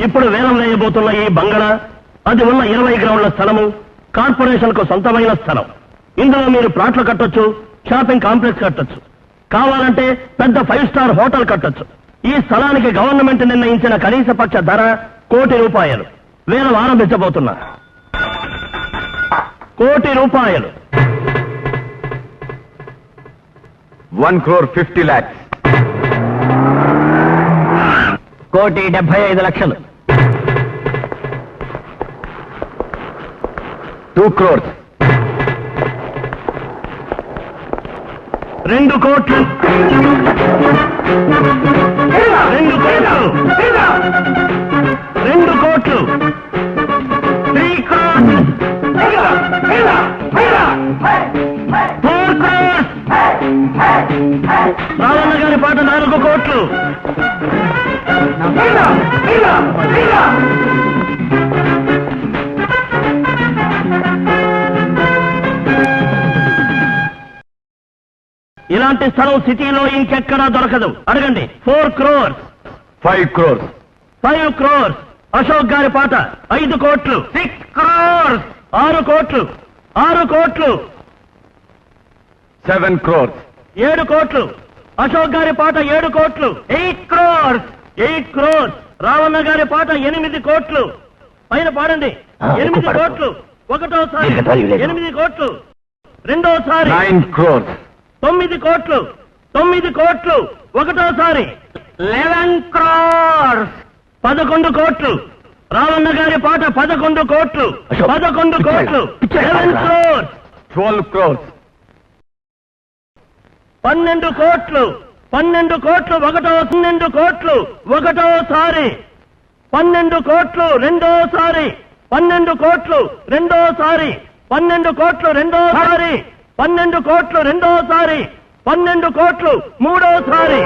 ఇప్పుడు వేలం వేయబోతున్న ఈ బంగళా అది ఉన్న ఇరవై గ్రౌండ్ల స్థలము కార్పొరేషన్కు సొంతమైన స్థలం. ఇందులో మీరు ప్లాట్లు కట్టొచ్చు షాపింగ్ కాంప్లెక్స్ కట్టొచ్చు. కావాలంటే పెద్ద ఫైవ్ స్టార్ హోటల్ కట్టొచ్చు. ఈ స్థలానికి గవర్నమెంట్ నిర్ణయించిన కనీస పక్ష ధర కోటి రూపాయలు. వేలం ఆరంభించబోతున్నా. కోటి రూపాయలు. వన్ క్రోర్ ఫిఫ్టీ ల్యాక్స్ కోటి డెబ్బై ఐదు లక్షలు. టూ క్రోర్స్ రెండు కోట్లు. రెండు కోట్లు. రెండు కోట్లు. త్రీ క్రోర్స్. ఫోర్ క్రోర్స్. రావణ గారి పాట నాలుగు కోట్లు. ఇలాంటి స్థలం సిటీలో ఇంకెక్కడా దొరకదు. అడగండి. Four crores. Five crores. Five crores. Ashok గారి పాట. ఐదు కోట్లు. సిక్స్ క్రోర్స్. ఆరు కోట్లు. ఆరు కోట్లు. సెవెన్ క్రోర్స్. ఏడు కోట్లు. అశోక్ గారి పాట ఏడు కోట్లు. ఎయిట్ క్రోర్స్. ఎయిట్ క్రోర్స్. రావణ గారి పాట ఎనిమిది కోట్లు. పైన పాడండి. ఎనిమిది. కోట్లు. ఒకటోసారి. ఎనిమిది కోట్లు. రెండోసారి. నైన్ క్రోర్స్. తొమ్మిది కోట్లు తొమ్మిది కోట్లు ఒకటోసారి. లెవెన్ క్రోర్స్ పదకొండు కోట్లు. రావణ గారి పాట పదకొండు కోట్లు పదకొండు? కోట్లు? లెవెన్ క్రోర్స్ ట్వెల్వ్ క్రోర్స్ పన్నెండు కోట్లు పన్నెండు కోట్లు ఒకటో పన్నెండు కోట్లు ఒకటోసారి. పన్నెండు కోట్లు రెండోసారి. పన్నెండు కోట్లు రెండోసారి. పన్నెండు కోట్లు రెండోసారి. పన్నెండు కోట్లు రెండోసారి పన్నెండు కోట్లు మూడోసారి.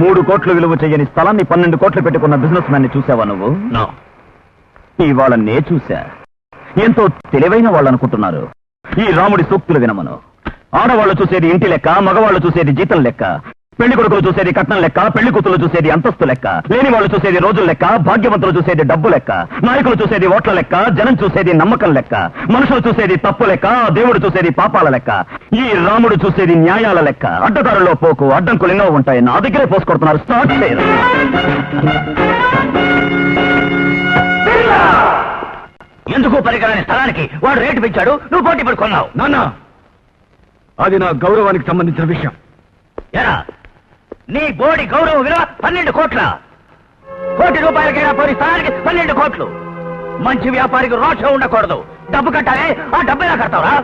మూడు కోట్లు విలువ చేయని స్థలాన్ని పన్నెండు కోట్లు పెట్టుకున్న బిజినెస్ మ్యాన్ని చూసావా నువ్వు? ఇవాళ నే చూశా. ఎంతో తెలివైన వాళ్ళు అనుకుంటున్నారు ఈ రాముడి సూక్తులు వినమను. ఆడవాళ్ళు చూసేది ఇంటి లెక్క మగవాళ్ళు చూసేది జీతం లెక్క పెళ్ళి కొడుకులు చూసేది కట్నం లెక్క పెళ్ళి కూతులు చూసేది అంతస్తు లెక్క లేని వాళ్ళు చూసేది రోజుల లెక్క భాగ్యవంతులు చూసేది డబ్బు లెక్క నాయకులు చూసేది ఓట్ల లెక్క జనం చూసేది నమ్మకం లెక్క మనుషులు చూసేది తప్పు లెక్క దేవుడు చూసేది పాపాల లెక్క ఈ రాముడు చూసేది న్యాయాల లెక్క అడ్డదారుల్లో పోకు అడ్డంకులు ఎన్నో ఉంటాయి నా దగ్గరే పోసుకొడుతున్నారు స్టార్ట్ చేయరు ఎందుకు పరికరాని స్థలానికి వాడు రేటు పెంచాడు నువ్వు పోటీ పడి కొన్నావు నాన్న అది నా గౌరవానికి సంబంధించిన విషయం. ఎరా నీ బోడి గౌరవ విలువ పన్నెండు కోట్ల? కోటి రూపాయలకైనా పోని స్థలానికి పన్నెండు కోట్లు. మంచి వ్యాపారికి రోషం ఉండకూడదు. డబ్బు కట్టాలి ఆ డబ్బు ఎలా కడతావురా?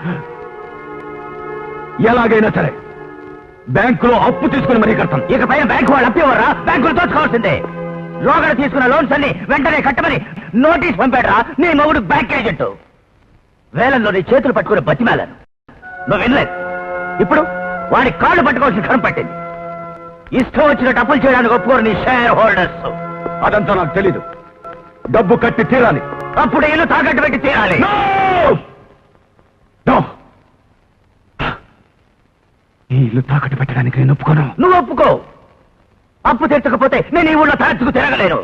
ఎలాగైనా సరే బ్యాంకులో అప్పు తీసుకుని మరీ కడతాను. ఇక పైన బ్యాంకు వాళ్ళు అప్పేవారా బ్యాంకులు దోచుకోవాల్సిందే. లోగడ తీసుకున్న లోన్స్ అన్ని వెంటనే కట్టమని నోటీస్ పంపాడురా. నీ మొగుడు బ్యాంక్ ఏజెంట్. వేలంలో నీ చేతులు పట్టుకుని బతిమేలను. నువ్వు వినలేదు. ఇప్పుడు వాడి కాళ్ళు పట్టుకోవాల్సిన కరం పట్టింది. ఇష్టం వచ్చినట్టు అప్పులు చేయడానికి ఒప్పుకోరు నీ షేర్ హోల్డర్స్ అదంతా నాకు తెలీదు. డబ్బు కట్టి తీరాలి. అప్పుడు ఇల్లు తాకట్టు పెట్టి తీరాలి! ఈ ఇల్లు తాకట్టు పెట్టడానికి నేను ఒప్పుకోను. నువ్వు ఒప్పుకో. అప్పు తెచ్చకపోతే నేను ఈ ఊళ్ళో తలెత్తుకు తిరగలేను.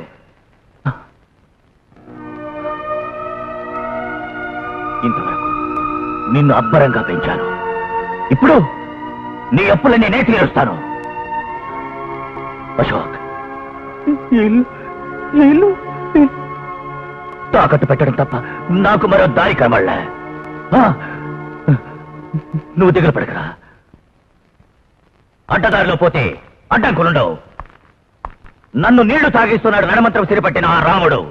ఇంతవరకు నిన్ను అబ్బరంగా పెంచాను. ఇప్పుడు నీ అప్పులన్నీ నేను తీరుస్తాను అశోక్. తాకట్టు పెట్టడం తప్ప నాకు మరో దారి కనబడలే. నువ్వు దిగులు పడకరా. అడ్డదారిలో పోతే అడ్డంకులుండవు. నన్ను నీళ్ళు తాగిస్తున్నాడు నడమంత్రం సిరిపట్టిన ఆ రాముడు.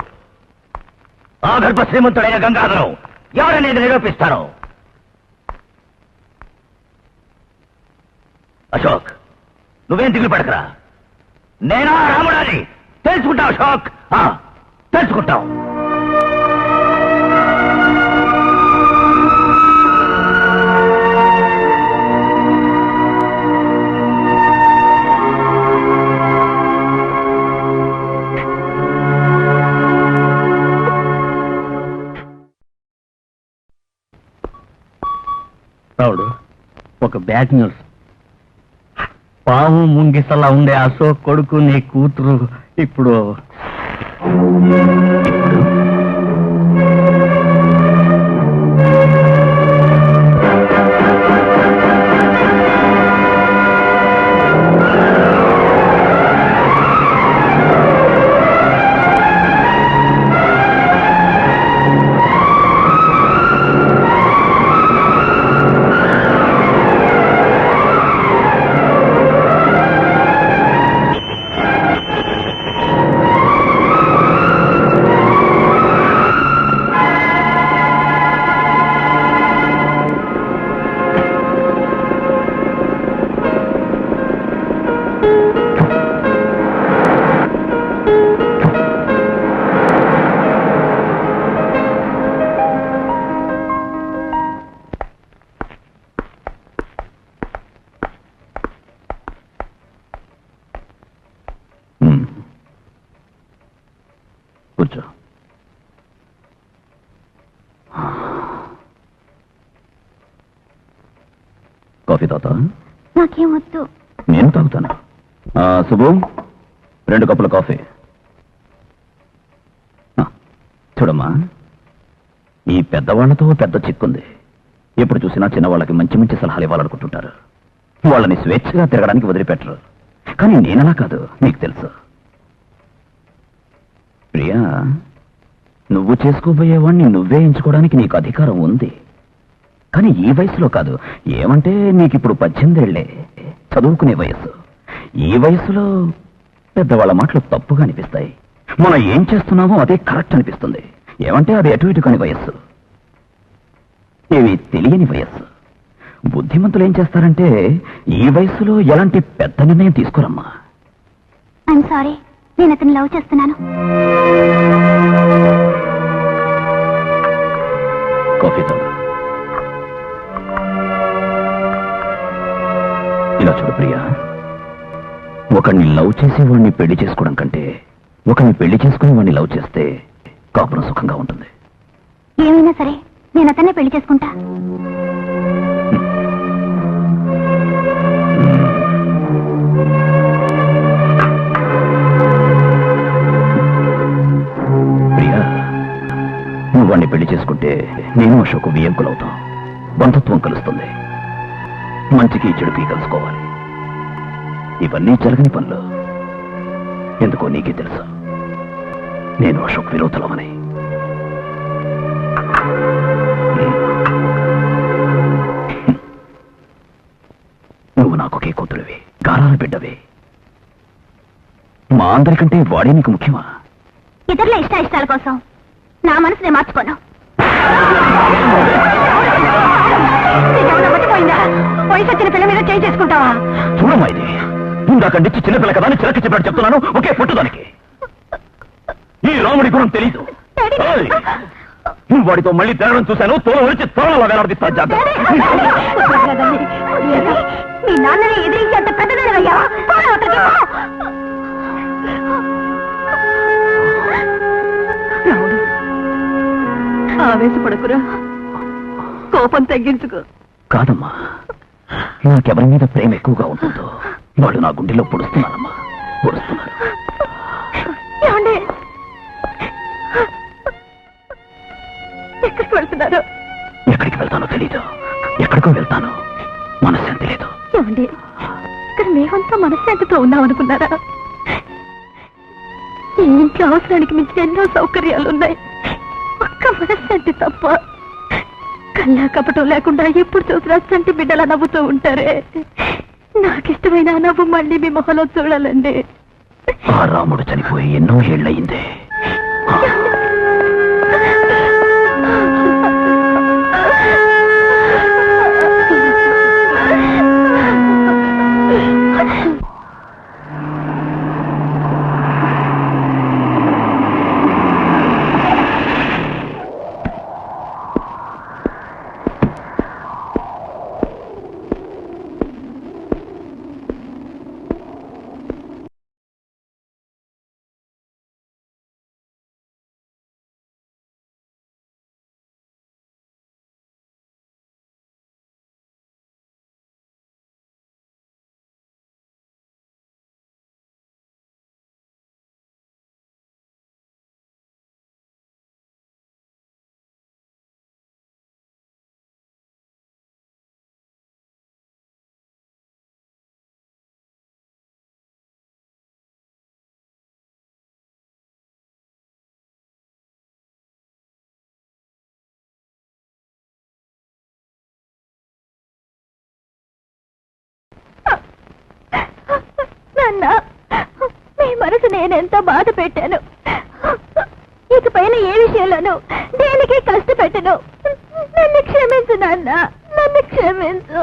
ఆ గర్భ శ్రీమంతుడైన గంగాధరం ఎవరనేది నిరూపిస్తాను. అశోక్ నువ్వేం దిగులు పడకరా? నేనా రాముడాని? తెలుసుకుంటావు అశోక్? తెలుసుకుంటావు. రావుడు ఒక బ్యాడ్ న్యూస్. పాము ముంగిసలా ఉండే అశోక్ కొడుకు నీ కూతురు ఇప్పుడు కూర్చో. కాఫీ తాత నాకేం వద్దు. నేను తాగుతాను. సుబ్బు రెండు కప్పుల కాఫీ. చూడమ్మా ఈ పెద్దవాళ్ళతో పెద్ద చిక్కుంది. ఎప్పుడు చూసినా చిన్నవాళ్ళకి మంచి మంచి సలహాలు ఇవ్వాలనుకుంటుంటారు. వాళ్ళని స్వేచ్ఛగా తిరగడానికి వదిలిపెట్టరు. కానీ నేనలా కాదు నీకు తెలుసు. ప్రియా నువ్వు చేసుకోబోయేవాణ్ణి నువ్వే ఎంచుకోవడానికి నీకు అధికారం ఉంది. కానీ ఈ వయసులో కాదు. ఏమంటే నీకిప్పుడు పద్దెనిమిదేళ్ళే చదువుకునే వయస్సు. ఈ వయసులో పెద్దవాళ్ళ మాటలు తప్పుగా అనిపిస్తాయి. మనం ఏం చేస్తున్నామో అదే కరెక్ట్ అనిపిస్తుంది. ఏమంటే అది అటు ఇటు కాని వయస్సు. ఇవి తెలియని వయస్సు. బుద్ధిమంతులు ఏం చేస్తారంటే ఈ వయసులో ఎలాంటి పెద్ద నిర్ణయం తీసుకోరమ్మా. సారీ నేను అతను లవ్ చేస్తున్నాను. కాఫీ ఇలా చూడు ప్రియా. ఒకడిని లవ్ చేసి వాడిని పెళ్ళి చేసుకోవడం కంటే ఒకరిని పెళ్ళి చేసుకుని వాడిని లవ్ చేస్తే కాపురం సుఖంగా ఉంటుంది. ఏమైనా సరే నేను అతన్నే పెళ్ళి చేసుకుంటా. వాడిని పెళ్ళి చేసుకుంటే నేను అశోకు వియంకులవుతాం. బంధుత్వం కలుస్తుంది. మంచికి చెడుకి కలుసుకోవాలి. ఇవన్నీ జరగని పనులు. ఎందుకో నీకే తెలుసు? నేను అశోక్ విరోధులమని. నువ్వు నాకొకే కూతురువి గారాల బిడ్డవి. మా అందరికంటే వాడే నీకు ముఖ్యమా? ఇతరుల ఇష్ట ఇష్టాల కోసం. నా మనసుని మార్చుకోను నీకేమన్నా మర్చిపోయిందా వయసు వచ్చిన పిల్ల మీద చేయి చేసుకుంటావా చూడమ్మా ఇది ఇందాక నుంచి చిన్నపిల్ల కదా అని చిలక చెప్పాడు చెప్తున్నాను ఒకే పుట్టుదానికి ఈ రాముడి గుణం తెలీదు! నువ్వు వాడితో మళ్ళీ తిరగడం చూశాను తోలు వచ్చి తోలలో వేలాడదీస్తా జాగ్రత్త మీ నాన్నని ఎదిరించి అంత ఆవేశపడకురా. కోపం తగ్గించుకో. కాదమ్మా. నాకెవరి మీద ప్రేమ ఎక్కువగా ఉంటుందో వాళ్ళు నా గుండెలో పొడుస్తున్నారమ్మా. పొడుస్తున్నారు. ఎక్కడికి వెళ్తున్నారు? ఎక్కడికి వెళ్తానో తెలీదు. ఎక్కడికో వెళ్తాను. మనశ్శాంతి లేదు. ఏమండి? ఇక్కడ మేమంతా మనశ్శాంతితో ఉన్నాం అనుకున్నారా ఈ ఇంట్లో అవసరానికి మించి ఎన్నో సౌకర్యాలు ఉన్నాయి ఒక్క తప్ప కల్లా కపటం లేకుండా ఎప్పుడు చూసినా చంటి బిడ్డలా నవ్వుతూ ఉంటారే. నాకిష్టమైన నవ్వు మళ్ళీ మీ మొహలో చూడాలండి. ఆ రాముడు చనిపోయి ఎన్నో ఏళ్ళయిందే. నేనెంతో బాధ పెట్టాను. ఇకపైన ఏ విషయంలోనూ దేనికి కష్టపెట్టను. నన్ను క్షమించు నాన్న నన్ను క్షమించు.